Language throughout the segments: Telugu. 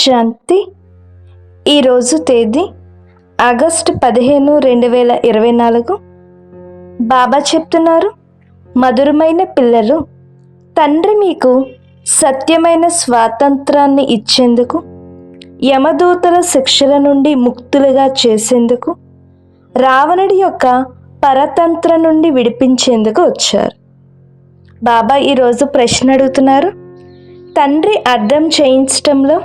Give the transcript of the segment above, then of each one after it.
శాంతి. ఈరోజు తేదీ ఆగస్టు పదిహేను రెండు వేల ఇరవై నాలుగు. బాబా చెప్తున్నారు మధురమైన పిల్లలు తండ్రి మీకు సత్యమైన స్వాతంత్రాన్ని ఇచ్చేందుకు యమదూతల శిక్షల నుండి ముక్తులుగా చేసేందుకు రావణుడి యొక్క పరతంత్ర నుండి విడిపించేందుకు వచ్చారు. బాబా ఈరోజు ప్రశ్న అడుగుతున్నారు తండ్రి అర్థం చేయించటంలో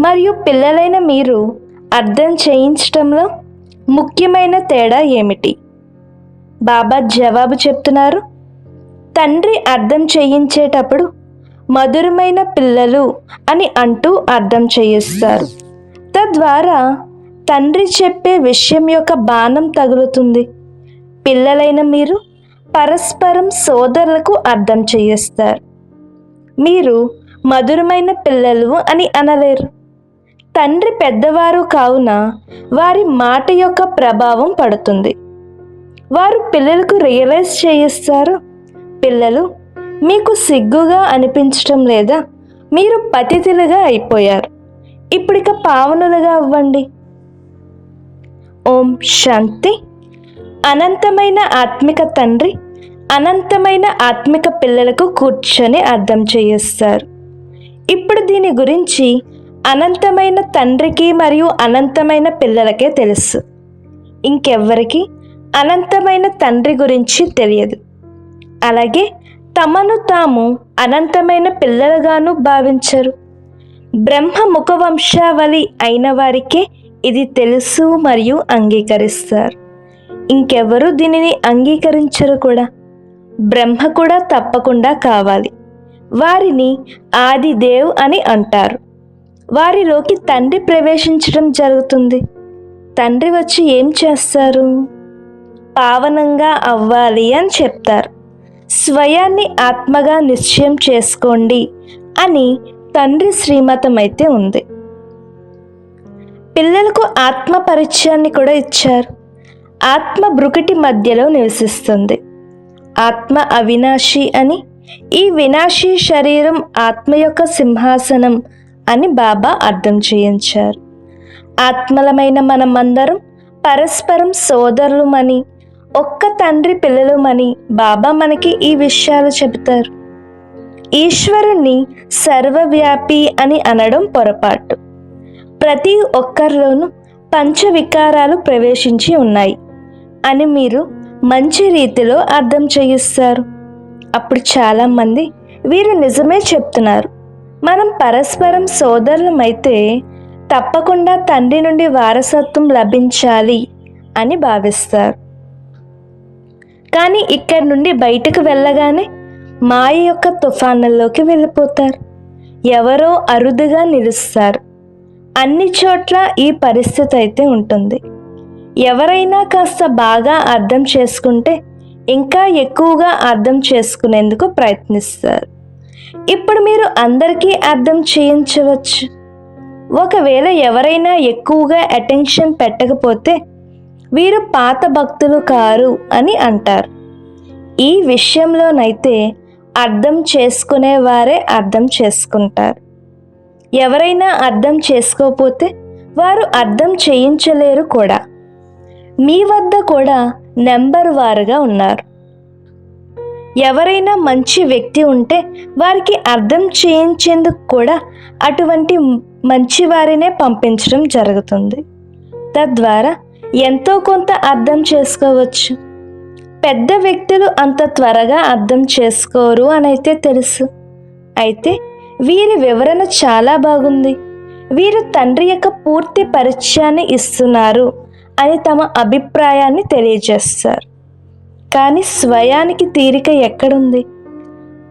మరియు పిల్లలైన మీరు అర్థం చేయించటంలో ముఖ్యమైన తేడా ఏమిటి? బాబా జవాబు చెప్తున్నారు తండ్రి అర్థం చేయించేటప్పుడు మధురమైన పిల్లలు అని అంటూ అర్థం చేయిస్తారు. తద్వారా తండ్రి చెప్పే విషయం యొక్క బాణం తగులుతుంది. పిల్లలైన మీరు పరస్పరం సోదరులకు అర్థం చేయిస్తారు. మీరు మధురమైన పిల్లలు అని అనలేరు. తండ్రి పెద్దవారు కావున వారి మాట యొక్క ప్రభావం పడుతుంది. వారు పిల్లలకు రియలైజ్ చేయిస్తారు. పిల్లలు మీకు సిగ్గుగా అనిపించటం లేదా మీరు పతితులుగా అయిపోయారు. ఇప్పుడిక పావనులుగా అవ్వండి. ఓం శాంతి. అనంతమైన ఆత్మిక తండ్రి అనంతమైన ఆత్మిక పిల్లలకు కూర్చొని అర్థం చేయిస్తారు. ఇప్పుడు దీని గురించి అనంతమైన తండ్రికి మరియు అనంతమైన పిల్లలకే తెలుసు. ఇంకెవ్వరికి? అనంతమైన తండ్రి గురించి తెలియదు. అలాగే తమను తాము అనంతమైన పిల్లలుగాను భావించరు. బ్రహ్మ ముఖవంశావళి అయిన వారికే ఇది తెలుసు మరియు అంగీకరిస్తారు. ఇంకెవరు దీనిని అంగీకరించరు కూడా. బ్రహ్మ కూడా తప్పకుండా కావాలి. వారిని ఆదిదేవ్ అని అంటారు. వారిలోకి తండ్రి ప్రవేశించడం జరుగుతుంది. తండ్రి వచ్చి ఏం చేస్తారు? పావనంగా అవ్వాలి అని చెప్తారు. స్వయాన్ని ఆత్మగా నిశ్చయం చేసుకోండి అని తండ్రి శ్రీమతమైతే ఉంది. పిల్లలకు ఆత్మ పరిచయాన్ని కూడా ఇచ్చారు. ఆత్మ బ్రుకటి మధ్యలో నివసిస్తుంది. ఆత్మ అవినాశి అని ఈ వినాశీ శరీరం ఆత్మ యొక్క సింహాసనం అని బాబా అర్థం చేయించారు. ఆత్మలమైన మనమందరం పరస్పరం సోదరులమని ఒక్క తండ్రి పిల్లలమని బాబా మనకి ఈ విషయాలు చెబుతారు. ఈశ్వరుణ్ణి సర్వవ్యాపి అని అనడం పొరపాటు. ప్రతి ఒక్కరిలోనూ పంచవికారాలు ప్రవేశించి ఉన్నాయి అని మీరు మంచి రీతిలో అర్థం చేయిస్తారు. అప్పుడు చాలామంది వీరు నిజమే చెప్తున్నారు. మనం పరస్పరం సోదరులమైతే తప్పకుండా తండ్రి నుండి వారసత్వం లభించాలి అని భావిస్తారు. కానీ ఇక్కడి నుండి బయటకు వెళ్ళగానే మాయ యొక్క తుఫానుల్లోకి వెళ్ళిపోతారు. ఎవరో అరుదుగా నిలుస్తారు. అన్ని చోట్ల ఈ పరిస్థితి అయితే ఉంటుంది. ఎవరైనా కాస్త బాగా అర్థం చేసుకుంటే ఇంకా ఎక్కువగా అర్థం చేసుకునేందుకు ప్రయత్నిస్తారు. ఇప్పుడు మీరు అందరికీ అర్థం చేయించవచ్చు. ఒకవేళ ఎవరైనా ఎక్కువగా అటెన్షన్ పెట్టకపోతే వీరు పాత భక్తులు కారు అని అంటారు. ఈ విషయంలోనైతే అర్థం చేసుకునేవారే అర్థం చేసుకుంటారు. ఎవరైనా అర్థం చేసుకోకపోతే వారు అర్థం చేయించలేరు కూడా. మీ వద్ద కూడా నెంబర్ వారుగా ఉన్నారు. ఎవరైనా మంచి వ్యక్తి ఉంటే వారికి అర్థం చేయించేందుకు కూడా అటువంటి మంచి వారినే పంపించడం జరుగుతుంది. తద్వారా ఎంతో కొంత అర్థం చేసుకోవచ్చు. పెద్ద వ్యక్తులు అంత త్వరగా అర్థం చేసుకోరు అని అయితే తెలుసు. అయితే వీరి వివరణ చాలా బాగుంది. వీరు తండ్రి యొక్క పూర్తి పరిచయాన్ని ఇస్తున్నారు అని తమ అభిప్రాయాన్ని తెలియజేస్తారు. కానీ స్వయానికి తీరిక ఎక్కడుంది?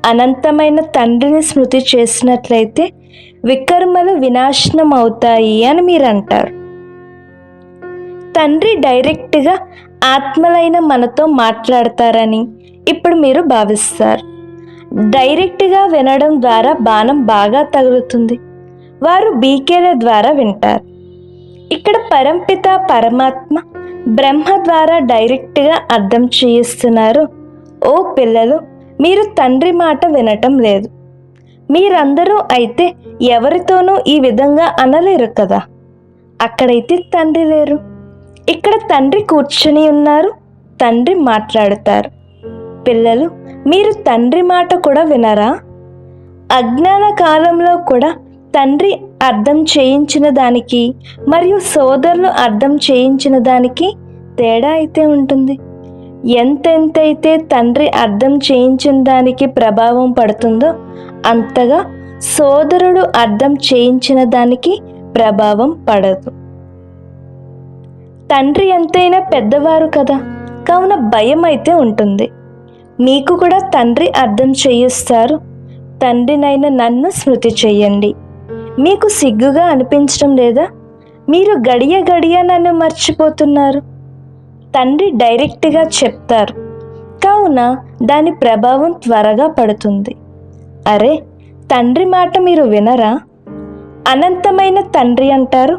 అనంతమైన తండ్రిని స్మృతి చేసినట్లయితే వికర్మలు వినాశనం అవుతాయి అని మీరు అంటారు తండ్రి డైరెక్ట్గా ఆత్మలైన మనతో మాట్లాడతారని ఇప్పుడు మీరు భావిస్తారు. డైరెక్ట్గా వినడం ద్వారా బాణం బాగా తగులుతుంది. వారు బీకేల ద్వారా వింటారు. ఇక్కడ పరంపిత పరమాత్మ బ్రహ్మ ద్వారా డైరెక్ట్గా అర్థం చేయిస్తున్నారు. ఓ పిల్లలు మీరు తండ్రి మాట వినటం లేదు. మీరందరూ అయితే ఎవరితోనూ ఈ విధంగా అనలేరు కదా? అక్కడైతే తండ్రి లేరు. ఇక్కడ తండ్రి కూర్చుని ఉన్నారు తండ్రి మాట్లాడతారు. పిల్లలు మీరు తండ్రి మాట కూడా వినరా? అజ్ఞాన కాలంలో కూడా తండ్రి అర్థం చేయించిన దానికి మరియు సోదరులు అర్థం చేయించిన దానికి తేడా అయితే ఉంటుంది. ఎంతెంతైతే తండ్రి అర్థం చేయించిన దానికి ప్రభావం పడుతుందో అంతగా సోదరుడు అర్థం చేయించిన దానికి ప్రభావం పడదు. తండ్రి ఎంతైనా పెద్దవారు కదా కావున భయం అయితే ఉంటుంది. మీకు కూడా తండ్రి అర్థం చేయిస్తారు. తండ్రినైన నన్ను స్మృతి చెయ్యండి మీకు సిగ్గుగా అనిపించడం లేదా? మీరు గడియ గడియ నన్ను మర్చిపోతున్నారు. తండ్రి డైరెక్ట్గా చెప్తారు. కావున దాని ప్రభావం త్వరగా పడుతుంది. అరే తండ్రి మాట మీరు వినరా? అనంతమైన తండ్రి అంటారు.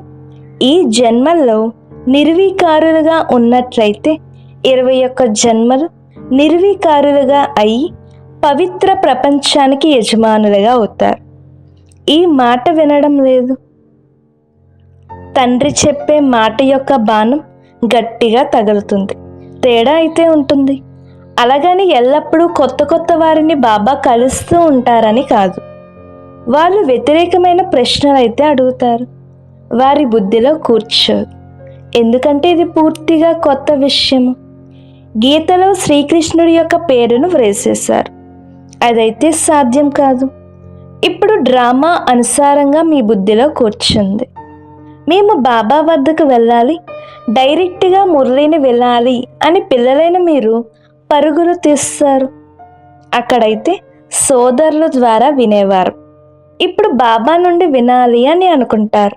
ఈ జన్మల్లో నిర్వీకారులుగా ఉన్నట్లయితే ఇరవై ఒక్క జన్మలు నిర్వీకారులుగా అయి పవిత్ర ప్రపంచానికి యజమానులుగా అవుతారు. ఈ మాట వినడం లేదు. తండ్రి చెప్పే మాట యొక్క బాణం గట్టిగా తగులుతుంది. తేడా అయితే ఉంటుంది. అలాగని ఎల్లప్పుడూ కొత్త కొత్త వారిని బాబా కలుస్తూ ఉంటారని కాదు. వాళ్ళు వ్యతిరేకమైన ప్రశ్నలు అయితే అడుగుతారు. వారి బుద్ధిలో కూర్చోరు. ఎందుకంటే ఇది పూర్తిగా కొత్త విషయము. గీతలో శ్రీకృష్ణుడి యొక్క పేరును వ్రేసేశారు. అదైతే సాధ్యం కాదు. ఇప్పుడు డ్రామా అనుసారంగా మీ బుద్ధిలో కూర్చుంది. మేము బాబా వద్దకు వెళ్ళాలి డైరెక్ట్గా మురళిని వెళ్ళాలి అని పిల్లలైన మీరు పరుగులు తీస్తారు. అక్కడైతే సోదరుల ద్వారా వినేవారు. ఇప్పుడు బాబా నుండి వినాలి అని అనుకుంటారు.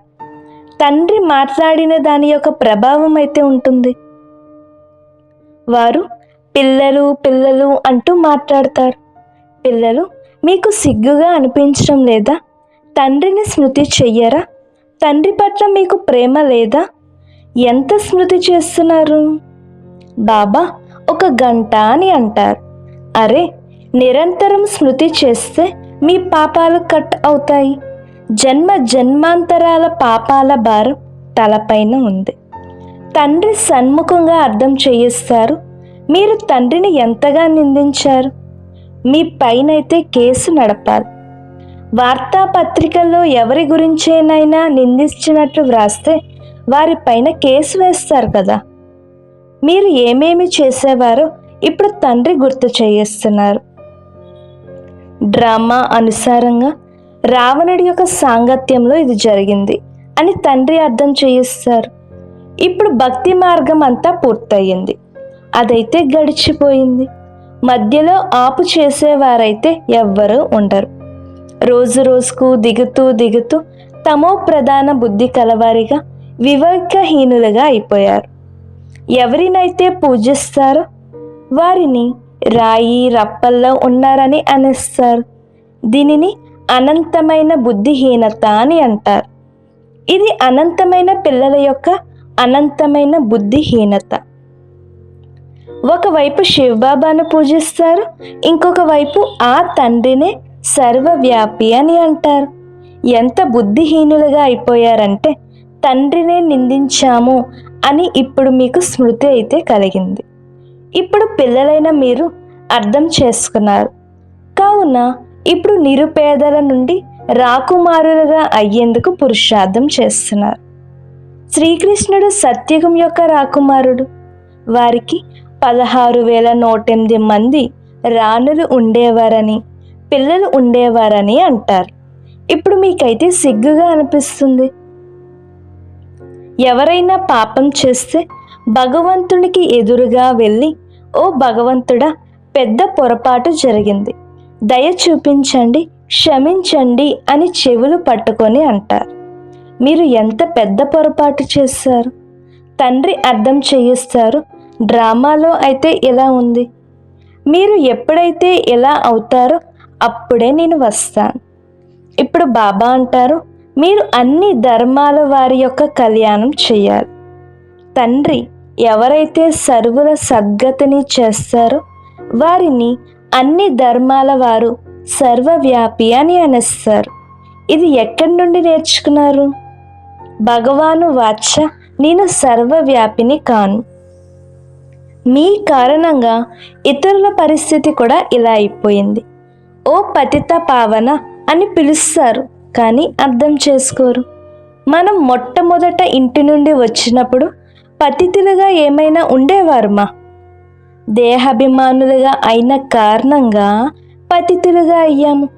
తండ్రి మాట్లాడిన దాని యొక్క ప్రభావం అయితే ఉంటుంది. వారు పిల్లలు పిల్లలు అంటూ మాట్లాడతారు. పిల్లలు మీకు సిగ్గుగా అనిపించడం లేదా? తండ్రిని స్మృతి చెయ్యరా? తండ్రి పట్ల మీకు ప్రేమ లేదా? ఎంత స్మృతి చేస్తున్నారు? బాబా ఒక గంట అని అంటారు. అరే నిరంతరం స్మృతి చేస్తే మీ పాపాలు కట్ అవుతాయి. జన్మ జన్మాంతరాల పాపాల భారం తలపైన ఉంది. తండ్రి సన్ముఖంగా అర్థం చేయిస్తారు. మీరు తండ్రిని ఎంతగా నిందించారు? మీ పైనైతే కేసు నడపాలి. వార్తాపత్రికల్లో ఎవరి గురించేనైనా నిందించినట్లు వ్రాస్తే వారిపైన కేసు వేస్తారు కదా. మీరు ఏమేమి చేసేవారో ఇప్పుడు తండ్రి గుర్తు చేయిస్తున్నారు. డ్రామా అనుసారంగా రావణుడి యొక్క సాంగత్యంలో ఇది జరిగింది అని తండ్రి అర్థం చేయిస్తారు. ఇప్పుడు భక్తి మార్గం అంతా పూర్తయింది. అదైతే గడిచిపోయింది. మధ్యలో ఆపు చేసేవారైతే ఎవ్వరూ ఉండరు. రోజు రోజుకు దిగుతూ దిగుతూ తమో ప్రధాన బుద్ధి కలవారిగా వివేకహీనులుగా అయిపోయారు. ఎవరినైతే పూజిస్తారో వారిని రాయి రప్పల్లో ఉన్నారని అనేస్తారు. దీనిని అనంతమైన బుద్ధిహీనత అని అంటారు. ఇది అనంతమైన పిల్లల యొక్క అనంతమైన బుద్ధిహీనత. ఒకవైపు శివబాబాను పూజిస్తారు ఇంకొక వైపు ఆ తండ్రినే సర్వవ్యాపి అని అంటారు. ఎంత బుద్ధిహీనులుగా అయిపోయారంటే తండ్రినే నిందించాము అని ఇప్పుడు మీకు స్మృతి అయితే కలిగింది. ఇప్పుడు పిల్లలైన మీరు అర్థం చేసుకున్నారు. కావున ఇప్పుడు నిరుపేదల నుండి రాకుమారులుగా అయ్యేందుకు పురుషార్థం చేస్తున్నారు. శ్రీకృష్ణుడు సత్యుగం యొక్క రాకుమారుడు. వారికి పదహారు వేల నూటెనిమిది మంది రాణులు ఉండేవారని పిల్లలు ఉండేవారని అంటారు. ఇప్పుడు మీకైతే సిగ్గుగా అనిపిస్తుంది. ఎవరైనా పాపం చేస్తే భగవంతునికి ఎదురుగా వెళ్ళి ఓ భగవంతుడా పెద్ద పొరపాటు జరిగింది. దయ చూపించండి క్షమించండి అని చెవులు పట్టుకొని అంటారు. మీరు ఎంత పెద్ద పొరపాటు చేస్తారు తండ్రి అర్థం చేయిస్తారు డ్రామాలో అయితే ఇలా ఉంది. మీరు ఎప్పుడైతే ఎలా అవుతారో అప్పుడే నేను వస్తాను. ఇప్పుడు బాబా అంటారు మీరు అన్ని ధర్మాల వారి యొక్క కళ్యాణం చేయాలి. తండ్రి ఎవరైతే సర్వుల సద్గతిని చేస్తారో వారిని అన్ని ధర్మాల వారు సర్వవ్యాపి అని అనేస్తారు. ఇది ఎక్కడి నుండి నేర్చుకున్నారు? భగవాను వాచ నేను సర్వవ్యాపిని కాను. మీ కారణంగా ఇతరుల పరిస్థితి కూడా ఇలా అయిపోయింది. ఓ పతిత పావన అని పిలుస్తారు కానీ అర్థం చేసుకోరు. మనం మొట్టమొదట ఇంటి నుండి వచ్చినప్పుడు పతితులుగా ఏమైనా ఉండేవారుమా? దేహాభిమానులుగా అయిన కారణంగా పతితులుగా అయ్యాము.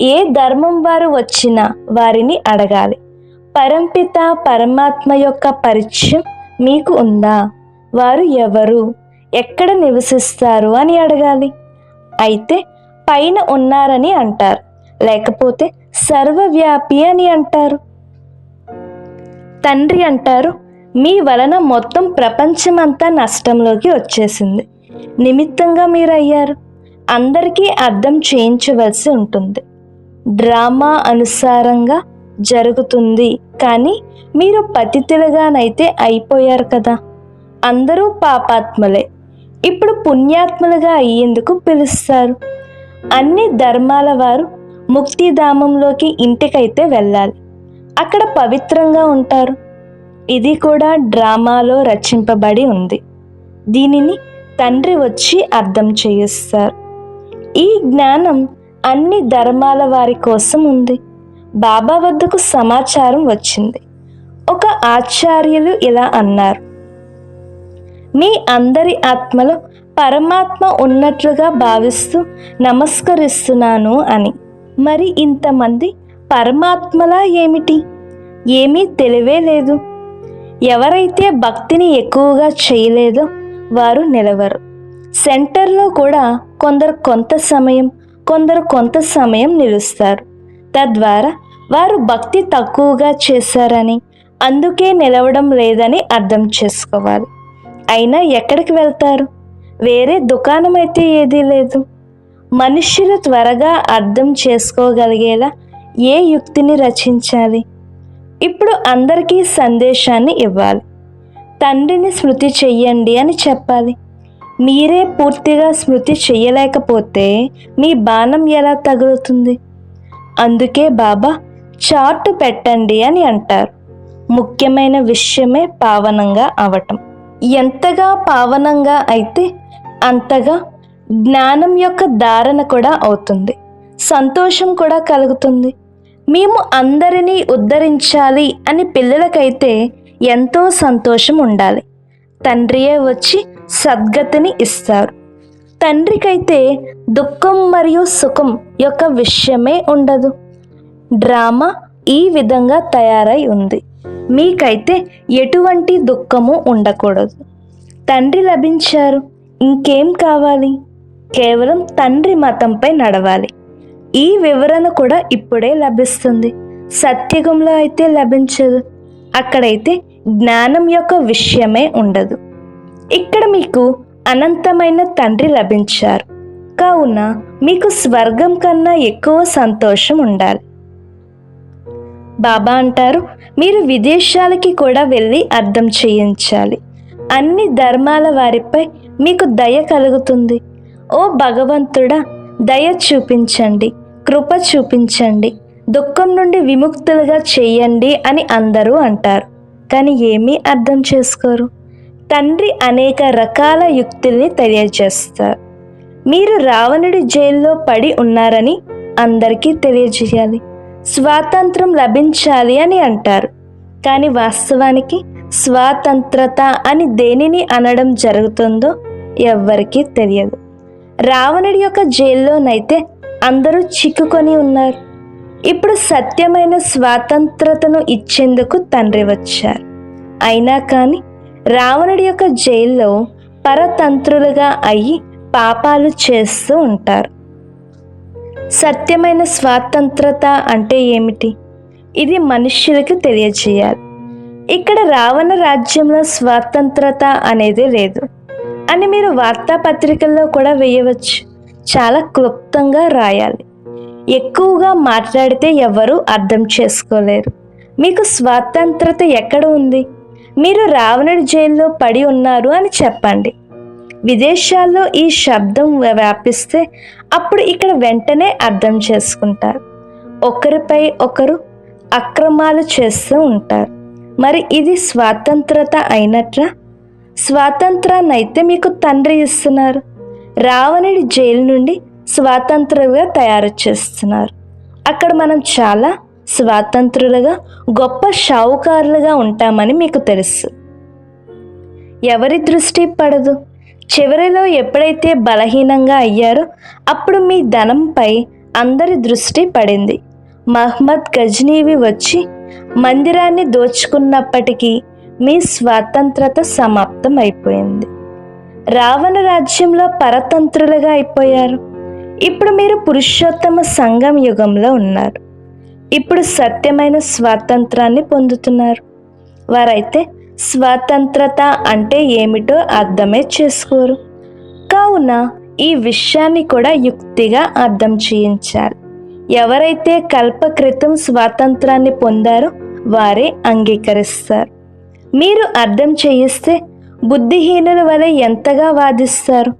ఏ ధర్మం వారు వచ్చినా వారిని అడగాలి. పరంపిత పరమాత్మ యొక్క పరిచయం మీకు ఉందా? వారు ఎవరు? ఎక్కడ నివసిస్తారు? అని అడగాలి. అయితే పైన ఉన్నారని అంటారు. లేకపోతే సర్వవ్యాపి అని అంటారు. తండ్రి అంటారు మీ వలన మొత్తం ప్రపంచమంతా నష్టంలోకి వచ్చేసింది. నిమిత్తంగా మీరు అయ్యారు అందరికీ అర్థం చేయించవలసి ఉంటుంది. డ్రామా అనుసారంగా జరుగుతుంది. కానీ మీరు పతితులుగానైతే అయిపోయారు కదా. అందరూ పాపాత్ములే. ఇప్పుడు పుణ్యాత్ములుగా అయ్యేందుకు పిలుస్తారు. అన్ని ధర్మాల వారు ముక్తిధామంలోకి ఇంటికైతే వెళ్ళాలి. అక్కడ పవిత్రంగా ఉంటారు. ఇది కూడా డ్రామాలో రచింపబడి ఉంది. దీనిని తండ్రి వచ్చి అర్థం చేయిస్తారు. ఈ జ్ఞానం అన్ని ధర్మాల వారి కోసం ఉంది. బాబా వద్దకు సమాచారం వచ్చింది. ఒక ఆచార్యులు ఇలా అన్నారు. మీ అందరి ఆత్మలో పరమాత్మ ఉన్నట్లుగా భావిస్తూ నమస్కరిస్తున్నాను అని. మరి ఇంతమంది పరమాత్మలా ఏమిటి? ఏమీ తెలివే లేదు. ఎవరైతే భక్తిని ఎక్కువగా చేయలేదో వారు నిలవరు. సెంటర్లో కూడా కొందరు కొంత సమయం కొందరు కొంత సమయం నిలుస్తారు. తద్వారా వారు భక్తి తక్కువగా చేశారని అందుకే నిలవడం లేదని అర్థం చేసుకోవాలి. అయినా ఎక్కడికి వెళ్తారు? వేరే దుకాణం అయితే ఏదీ లేదు. మనుష్యులు త్వరగా అర్థం చేసుకోగలిగేలా ఏ యుక్తిని రచించాలి? ఇప్పుడు అందరికీ సందేశాన్ని ఇవ్వాలి. తండ్రిని స్మృతి చెయ్యండి అని చెప్పాలి. మీరే పూర్తిగా స్మృతి చెయ్యలేకపోతే మీ బాణం ఎలా తగులుతుంది? అందుకే బాబా చార్ట్ పెట్టండి అని అంటారు. ముఖ్యమైన విషయమే పావనంగా అవటం. ఎంతగా పావనంగా అయితే అంతగా జ్ఞానం యొక్క ధారణ కూడా అవుతుంది. సంతోషం కూడా కలుగుతుంది. మేము అందరినీ ఉద్ధరించాలి అని పిల్లలకైతే ఎంతో సంతోషం ఉండాలి. తండ్రియే వచ్చి సద్గతిని ఇస్తారు. తండ్రికైతే దుఃఖం మరియు సుఖం యొక్క విషయమే ఉండదు. డ్రామా ఈ విధంగా తయారై ఉంది. మీకైతే ఎటువంటి దుఃఖము ఉండకూడదు. తండ్రి లభించారు. ఇంకేం కావాలి? కేవలం తండ్రి మతంపై నడవాలి. ఈ వివరణ కూడా ఇప్పుడే లభిస్తుంది. సత్యగంలో అయితే లభించదు. అక్కడైతే జ్ఞానం యొక్క విషయమే ఉండదు. ఇక్కడ మీకు అనంతమైన తండ్రి లభించారు. కావున మీకు స్వర్గం కన్నా ఎక్కువ సంతోషం ఉండాలి. బాబా అంటారు మీరు విదేశాలకి కూడా వెళ్ళి అర్థం చేయించాలి. అన్ని ధర్మాల వారిపై మీకు దయ కలుగుతుంది. ఓ భగవంతుడా దయ చూపించండి కృప చూపించండి దుఃఖం నుండి విముక్తులుగా చేయండి అని అందరూ అంటారు. కానీ ఏమీ అర్థం చేసుకోరు. తండ్రి అనేక రకాల యుక్తుల్ని తెలియజేస్తారు. మీరు రావణుడి జైల్లో పడి ఉన్నారని అందరికీ తెలియజేయాలి. స్వాతంత్రం లభించాలి అని అంటారు. కానీ వాస్తవానికి స్వాతంత్రత అని దేనిని అనడం జరుగుతుందో ఎవ్వరికీ తెలియదు. రావణుడి యొక్క జైల్లోనైతే అందరూ చిక్కుకొని ఉన్నారు. ఇప్పుడు సత్యమైన స్వాతంత్రతను ఇచ్చేందుకు తండ్రి వచ్చారు. అయినా కానీ రావణుడి యొక్క జైల్లో పరతంత్రులుగా అయ్యి పాపాలు చేస్తూ ఉంటారు. సత్యమైన స్వాతంత్రత అంటే ఏమిటి? ఇది మనుష్యులకు తెలియజేయాలి. ఇక్కడ రావణ రాజ్యంలో స్వాతంత్రత అనేది లేదు అని మీరు వార్తాపత్రికల్లో కూడా వేయవచ్చు. చాలా క్లుప్తంగా రాయాలి. ఎక్కువగా మాట్లాడితే ఎవరు అర్థం చేసుకోలేరు. మీకు స్వాతంత్రత ఎక్కడ ఉంది? మీరు రావణుడి జైల్లో పడి ఉన్నారు అని చెప్పండి. విదేశాల్లో ఈ శబ్దం వ్యాపిస్తే అప్పుడు ఇక్కడ వెంటనే అర్థం చేసుకుంటారు. ఒకరిపై ఒకరు అక్రమాలు చేస్తూ ఉంటారు. మరి ఇది స్వాతంత్రత అయినట్రా? స్వాతంత్రాన్ని అయితే మీకు తండ్రి ఇస్తున్నారు. రావణుడి జైలు నుండి స్వాతంత్రులుగా తయారు చేస్తున్నారు. అక్కడ మనం చాలా స్వాతంత్రులుగా గొప్ప షావుకారులుగా ఉంటామని మీకు తెలుసు. ఎవరి దృష్టి పడదు? చివరిలో ఎప్పుడైతే బలహీనంగా అయ్యారో అప్పుడు మీ ధనంపై అందరి దృష్టి పడింది. మహ్మద్ గజ్నీవి వచ్చి మందిరాన్ని దోచుకున్నప్పటికీ మీ స్వాతంత్రత సమాప్తం అయిపోయింది రావణ రాజ్యంలో పరతంత్రులుగా అయిపోయారు. ఇప్పుడు మీరు పురుషోత్తమ సంఘం యుగంలో ఉన్నారు. ఇప్పుడు సత్యమైన స్వాతంత్రాన్ని పొందుతున్నారు. వారైతే స్వాతంత్రత అంటే ఏమిటో అర్థమే చేసుకోరు. కావున ఈ విషయాన్ని కూడా యుక్తిగా అర్థం చేయించాలి. ఎవరైతే కల్పకృతం స్వాతంత్రాన్ని పొందారో వారే అంగీకరిస్తారు. మీరు అర్థం చేయిస్తే బుద్ధిహీనుల వలె ఎంతగా వాదిస్తారు?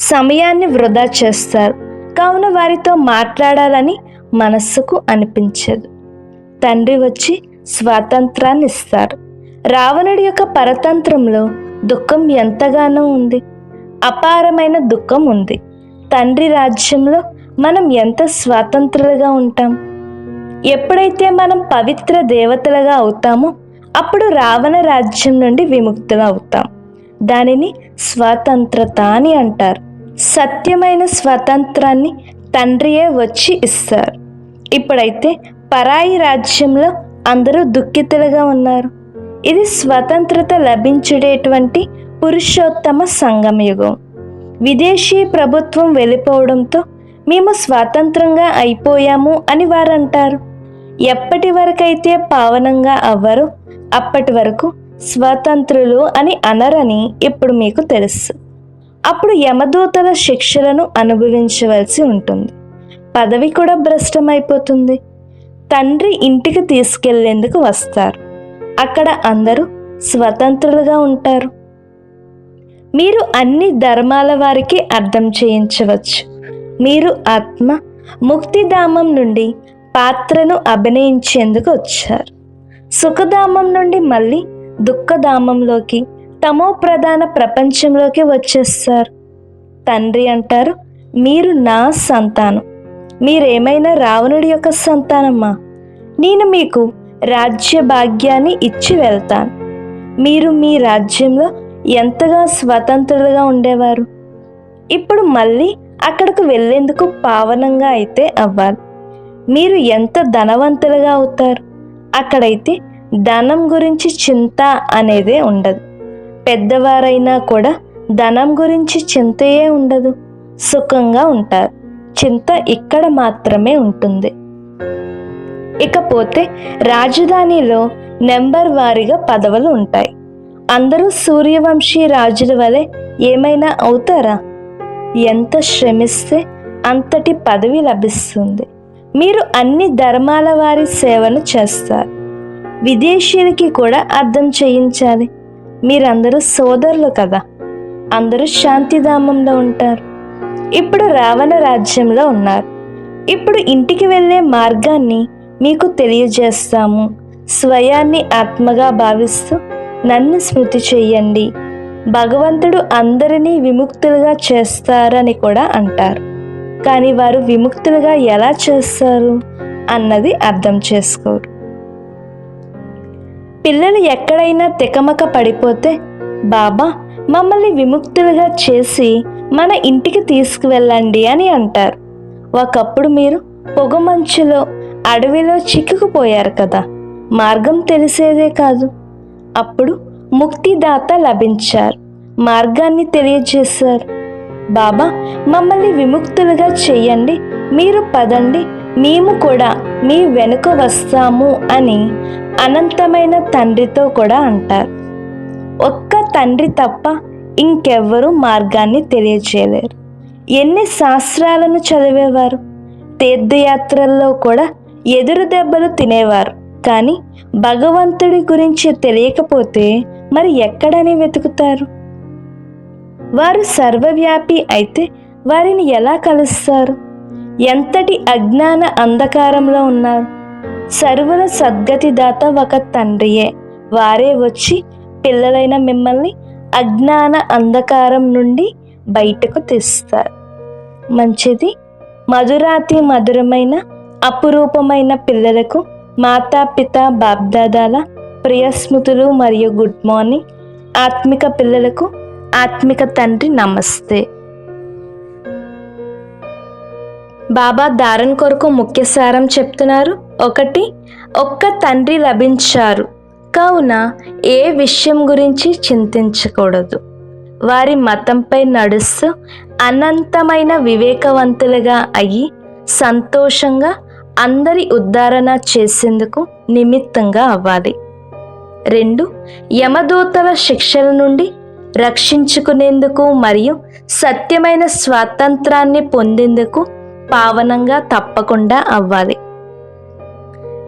సమయాన్ని వృధా చేస్తారు. కావున వారితో మాట్లాడాలని మనస్సుకు అనిపించదు. తండ్రి వచ్చి స్వాతంత్రాన్ని ఇస్తారు. రావణుడి యొక్క పరతంత్రంలో దుఃఖం ఎంతగానో ఉంది. అపారమైన దుఃఖం ఉంది. తండ్రి రాజ్యంలో మనం ఎంత స్వాతంత్రులుగా ఉంటాం? ఎప్పుడైతే మనం పవిత్ర దేవతలుగా అవుతామో అప్పుడు రావణ రాజ్యం నుండి విముక్తులు అవుతాం. దానిని స్వాతంత్రత అని అంటారు. సత్యమైన స్వాతంత్రాన్ని తండ్రియే వచ్చి ఇస్తారు. ఇప్పుడైతే పరాయి రాజ్యంలో అందరూ దుఃఖితులుగా ఉన్నారు. ఇది స్వతంత్రత లభించుడేటువంటి పురుషోత్తమ సంగమ యుగం విదేశీ ప్రభుత్వం వెళ్ళిపోవడంతో మేము స్వాతంత్రంగా అయిపోయాము అని వారు అంటారు ఎప్పటి వరకైతే పావనంగా అవ్వరో అప్పటి వరకు స్వతంత్రులు అని అనరని ఇప్పుడు మీకు తెలుసు. అప్పుడు యమదూతల శిక్షలను అనుభవించవలసి ఉంటుంది. పదవి కూడా భ్రష్టమైపోతుంది. తండ్రి ఇంటికి తీసుకెళ్ళేందుకు వస్తారు. అక్కడ అందరూ స్వతంత్రులుగా ఉంటారు. మీరు అన్ని ధర్మాల వారికి అర్థం చేయించవచ్చు. మీరు ఆత్మ ముక్తిధామం నుండి పాత్రను అభినయించేందుకు వచ్చారు. సుఖధామం నుండి మళ్ళీ దుఃఖధామంలోకి తమో ప్రధాన ప్రపంచంలోకి వచ్చేస్తారు. తండ్రి అంటారు మీరు నా సంతానం. మీరేమైనా రావణుడి యొక్క సంతానమ్మా నేను మీకు రాజ్య భాగ్యాన్ని ఇచ్చి వెళ్తాను. మీరు మీ రాజ్యంలో ఎంతగా స్వతంత్రులుగా ఉండేవారు? ఇప్పుడు మళ్ళీ అక్కడికి వెళ్ళేందుకు పావనంగా అయితే అవ్వాలి. మీరు ఎంత ధనవంతులుగా అవుతారు? అక్కడైతే ధనం గురించి చింత అనేదే ఉండదు. పెద్దవారైనా కూడా ధనం గురించి చింతయే ఉండదు. సుఖంగా ఉంటారు. చింత ఇక్కడ మాత్రమే ఉంటుంది. ఇకపోతే రాజధానిలో నెంబర్ వారీగా పదవులు ఉంటాయి. అందరూ సూర్యవంశీ రాజుల వలె ఏమైనా అవుతారా? ఎంత శ్రమిస్తే అంతటి పదవి లభిస్తుంది. మీరు అన్ని ధర్మాల వారి సేవను చేస్తారు. విదేశీయులకి కూడా అర్థం చేయించాలి. మీరందరూ సోదరులు కదా. అందరూ శాంతిధామంలో ఉంటారు. ఇప్పుడు రావణ రాజ్యంలో ఉన్నారు. ఇప్పుడు ఇంటికి వెళ్ళే మార్గాన్ని మీకు తెలియజేస్తాము. స్వయాన్ని ఆత్మగా భావిస్తూ నన్ను స్మృతి చెయ్యండి భగవంతుడు అందరినీ విముక్తులుగా చేస్తారని కూడా అంటారు. కానీ వారు విముక్తులుగా ఎలా చేస్తారు? అన్నది అర్థం చేసుకోరు. పిల్లలు ఎక్కడైనా తికమక పడిపోతే బాబా మమ్మల్ని విముక్తులుగా చేసి మన ఇంటికి తీసుకువెళ్ళండి అని అంటారు. ఒకప్పుడు మీరు పొగమంచులో అడవిలో చిక్కుకుపోయారు కదా. మార్గం తెలిసేదే కాదు. అప్పుడు ముక్తిదాత లభించారు. మార్గాన్ని తెలియజేశారు. బాబా మమ్మల్ని విముక్తులుగా చెయ్యండి. మీరు పదండి. మేము కూడా మీ వెనుక వస్తాము అని అనంతమైన తండ్రితో కూడా అంటారు. ఒక్క తండ్రి తప్ప ఇంకెవ్వరూ మార్గాన్ని తెలియజేయలేరు ఎన్ని శాస్త్రాలను చదివేవారు. తీర్థయాత్రల్లో కూడా ఎదురు దెబ్బలు తినేవారు. కానీ భగవంతుడి గురించి తెలియకపోతే మరి ఎక్కడని వెతుకుతారు? వారు సర్వవ్యాపి అయితే వారిని ఎలా కలుస్తారు? ఎంతటి అజ్ఞాన అంధకారంలో ఉన్నారు? సర్వుల సద్గతిదాత ఒక తండ్రియే. వారే వచ్చి పిల్లలైన మిమ్మల్ని అజ్ఞాన అంధకారం నుండి బయటకు తెస్తారు. మంచిది మధురాతి మధురమైన అపురూపమైన పిల్లలకు మాతాపిత బాప్దాదాల ప్రియస్మృతులు మరియు గుడ్ మార్నింగ్. ఆత్మిక పిల్లలకు ఆత్మిక తండ్రి నమస్తే. బాబా దారన్ కొరకు ముఖ్య సారం చెప్తున్నారు. ఒకటి ఒక్క తండ్రి లభించారు. కావున ఏ విషయం గురించి చింతించకూడదు. వారి మతంపై నడుస్తూ అనంతమైన వివేకవంతులుగా అయ్యి సంతోషంగా అందరి ఉద్ధారణ చేసేందుకు నిమిత్తంగా అవ్వాలి. రెండు యమదూతల శిక్షల నుండి రక్షించుకునేందుకు మరియు సత్యమైన స్వాతంత్రాన్ని పొందేందుకు పావనంగా తప్పకుండా అవ్వాలి.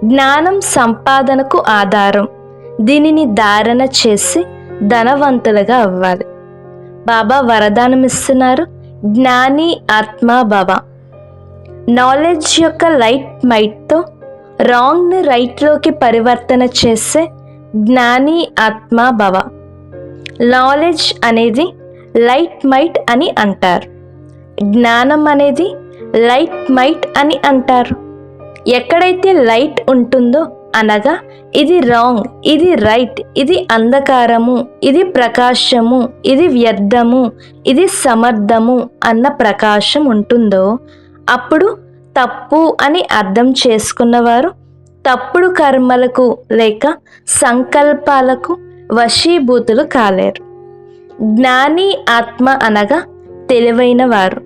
జ్ఞానం సంపాదనకు ఆధారం. దీనిని ధారణ చేసి ధనవంతులుగా అవ్వాలి. బాబా వరదానం ఇస్తున్నారు జ్ఞాని ఆత్మ బాబా నాలెడ్జ్ యొక్క లైట్ మైట్తో రాంగ్ను రైట్లోకి పరివర్తన చేసే జ్ఞాని ఆత్మ భవ. నాలెడ్జ్ అనేది లైట్ మైట్ అని అంటారు. జ్ఞానం అనేది లైట్ మైట్ అని అంటారు. ఎక్కడైతే లైట్ ఉంటుందో అనగా ఇది రాంగ్ ఇది రైట్ ఇది అంధకారము ఇది ప్రకాశము ఇది వ్యర్థము ఇది సమర్థము అన్న ప్రకాశం ఉంటుందో అప్పుడు తప్పు అని అర్థం చేసుకున్నవారు తప్పుడు కర్మలకు లేక సంకల్పాలకు వశీభూతులు కాలేరు. జ్ఞాని ఆత్మ అనగా తెలివైన వారు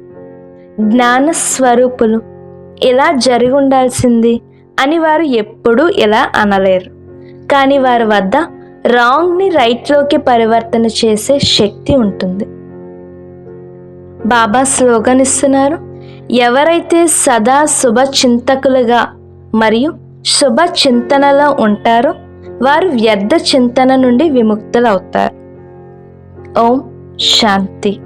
జ్ఞాన స్వరూపులు ఇలా జరిగి ఉండాల్సింది అని వారు ఎప్పుడూ ఇలా అనలేరు. కానీ వారి వద్ద రాంగ్ని రైట్లోకి పరివర్తన చేసే శక్తి ఉంటుంది. బాబా స్లోగన్ ఇస్తున్నారు. ఎవరైతే సదా శుభ చింతకులుగా మరియు శుభ చింతనలో ఉంటారో వారు వ్యర్థ చింతన నుండి విముక్తులవుతారు. ఓం శాంతి.